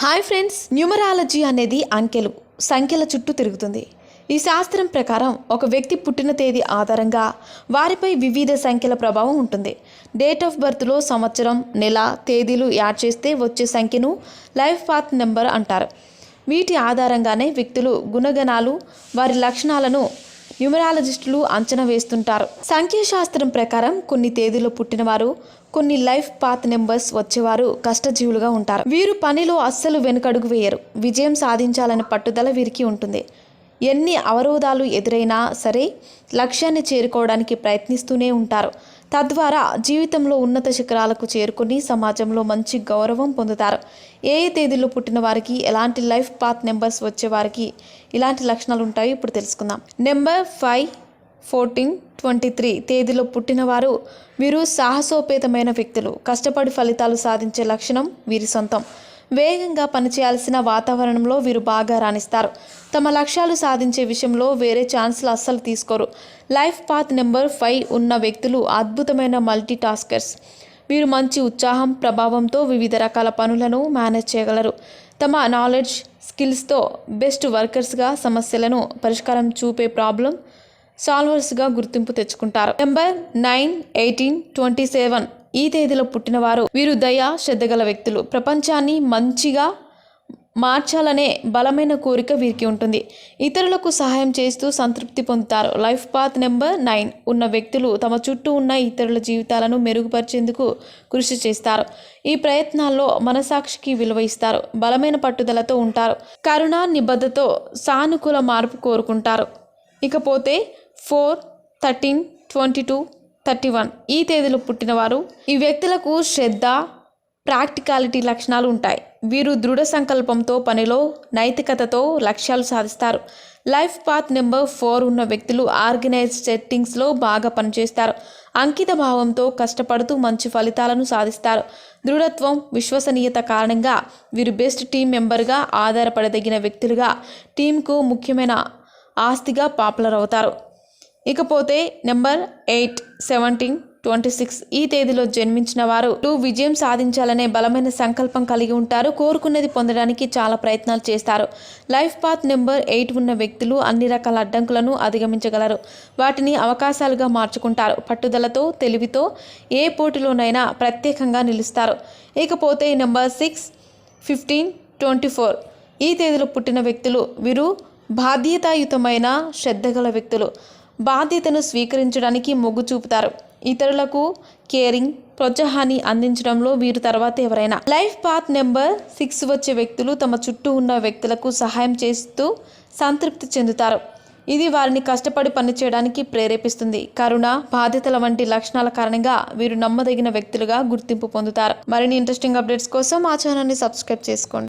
Hi friends numerology అనేది అంకెలు సంఖ్యల చుట్టూ తిరుగుతుంది. ఈ శాస్త్రం ప్రకారం ఒక వ్యక్తి పుట్టిన తేదీ ఆధారంగా వారిపై వివిధ సంఖ్యల ప్రభావం ఉంటుంది. డేట్ ఆఫ్ బర్త్లో సంవత్సరం నెల తేదీలు యాడ్ చేస్తే వచ్చే సంఖ్యను లైఫ్ పాత్ నెంబర్ అంటారు. వీటి ఆధారంగానే వ్యక్తులు గుణగణాలు వారి లక్షణాలను న్యూమరాలజిస్టులు అంచనా వేస్తుంటారు. సంఖ్యాశాస్త్రం ప్రకారం కొన్ని తేదీలో పుట్టినవారు కొన్ని లైఫ్ పాత్ నెంబర్స్ వచ్చేవారు కష్టజీవులుగా ఉంటారు. వీరు పనిలో అస్సలు వెనుకడుగు వేయరు. విజయం సాధించాలనే పట్టుదల వీరికి ఉంటుంది. ఎన్ని అవరోధాలు ఎదురైనా సరే లక్ష్యాన్ని చేరుకోవడానికి ప్రయత్నిస్తూనే ఉంటారు. తద్వారా జీవితంలో ఉన్నత శిఖరాలకు చేరుకుని సమాజంలో మంచి గౌరవం పొందుతారు. ఏ ఏ తేదీలో పుట్టిన వారికి ఎలాంటి లైఫ్ పాత్ నెంబర్స్ వచ్చే వారికి ఇలాంటి లక్షణాలు ఉంటాయో ఇప్పుడు తెలుసుకుందాం. Number five fourteen twenty three తేదీలో పుట్టినవారు వీరు సాహసోపేతమైన వ్యక్తులు. కష్టపడి ఫలితాలు సాధించే లక్షణం వీరి సొంతం. వేగంగా పనిచేయాల్సిన వాతావరణంలో వీరు బాగా రాణిస్తారు. తమ లక్ష్యాలు సాధించే విషయంలో వేరే ఛాన్స్లు అస్సలు తీసుకోరు. లైఫ్ పాత్ నెంబర్ ఫైవ్ ఉన్న వ్యక్తులు అద్భుతమైన మల్టీ టాస్కర్స్ వీరు మంచి ఉత్సాహం ప్రభావంతో వివిధ రకాల పనులను మేనేజ్ చేయగలరు. తమ నాలెడ్జ్ స్కిల్స్తో బెస్ట్ వర్కర్స్గా సమస్యలను పరిష్కారం చూపే ప్రాబ్లం సాల్వర్స్గా గుర్తింపు తెచ్చుకుంటారు. Number nine eighteen twenty seven ఈ తేదీలో పుట్టినవారు. వీరు దయ శ్రద్ధగల వ్యక్తులు. ప్రపంచాన్ని మంచిగా మార్చాలనే బలమైన కోరిక వీరికి ఉంటుంది. ఇతరులకు సహాయం చేస్తూ సంతృప్తి పొందుతారు. లైఫ్ పాత్ నెంబర్ నైన్ ఉన్న వ్యక్తులు తమ చుట్టూ ఉన్న ఇతరుల జీవితాలను మెరుగుపరిచేందుకు కృషి చేస్తారు. ఈ ప్రయత్నాల్లో మనసాక్షికి విలువ ఇస్తారు. బలమైన పట్టుదలతో ఉంటారు. కరుణ నిబద్ధతో సానుకూల మార్పు కోరుకుంటారు. ఇకపోతే four thirteen twenty two thirty one. ఈ తేదీలో పుట్టినవారు. ఈ వ్యక్తులకు శ్రద్ధ ప్రాక్టికాలిటీ లక్షణాలు ఉంటాయి. వీరు దృఢ సంకల్పంతో పనిలో నైతికతతో లక్ష్యాలు సాధిస్తారు. లైఫ్ పాత్ నెంబర్ ఫోర్ ఉన్న వ్యక్తులు ఆర్గనైజ్ సెట్టింగ్స్లో బాగా పనిచేస్తారు. అంకిత భావంతో కష్టపడుతూ మంచి ఫలితాలను సాధిస్తారు. దృఢత్వం విశ్వసనీయత కారణంగా వీరు బెస్ట్ టీం మెంబర్గా ఆధారపడదగిన వ్యక్తులుగా టీంకు ముఖ్యమైన ఆస్తిగా పాపులర్ అవుతారు. ఇకపోతే number eight seventeen twenty six ఈ తేదీలో జన్మించిన వారు. విజయం సాధించాలనే బలమైన సంకల్పం కలిగి ఉంటారు. కోరుకున్నది పొందడానికి చాలా ప్రయత్నాలు చేస్తారు. లైఫ్ పాత్ నెంబర్ ఎయిట్ ఉన్న వ్యక్తులు అన్ని రకాల అడ్డంకులను అధిగమించగలరు. వాటిని అవకాశాలుగా మార్చుకుంటారు. పట్టుదలతో తెలివితో ఏ పోటీలోనైనా ప్రత్యేకంగా నిలుస్తారు. ఇకపోతే number six fifteen twenty four ఈ తేదీలో పుట్టిన వ్యక్తులు వీరు బాధ్యతాయుతమైన శ్రద్ధగల వ్యక్తులు. బాధ్యతను స్వీకరించడానికి మొగ్గు చూపుతారు. ఇతరులకు కేరింగ్ ప్రోత్సాహాన్ని అందించడంలో వీరు తర్వాత ఎవరైనా. లైఫ్ పాత్ నెంబర్ సిక్స్ వచ్చే వ్యక్తులు తమ చుట్టూ ఉన్న వ్యక్తులకు సహాయం చేస్తూ సంతృప్తి చెందుతారు. ఇది వారిని కష్టపడి పనిచేయడానికి ప్రేరేపిస్తుంది. కరుణ బాధ్యతల వంటి లక్షణాల కారణంగా వీరు నమ్మదగిన వ్యక్తులుగా గుర్తింపు పొందుతారు. మరిన్ని ఇంట్రెస్టింగ్ అప్డేట్స్ కోసం మా ఛానల్ని సబ్స్క్రైబ్ చేసుకోండి.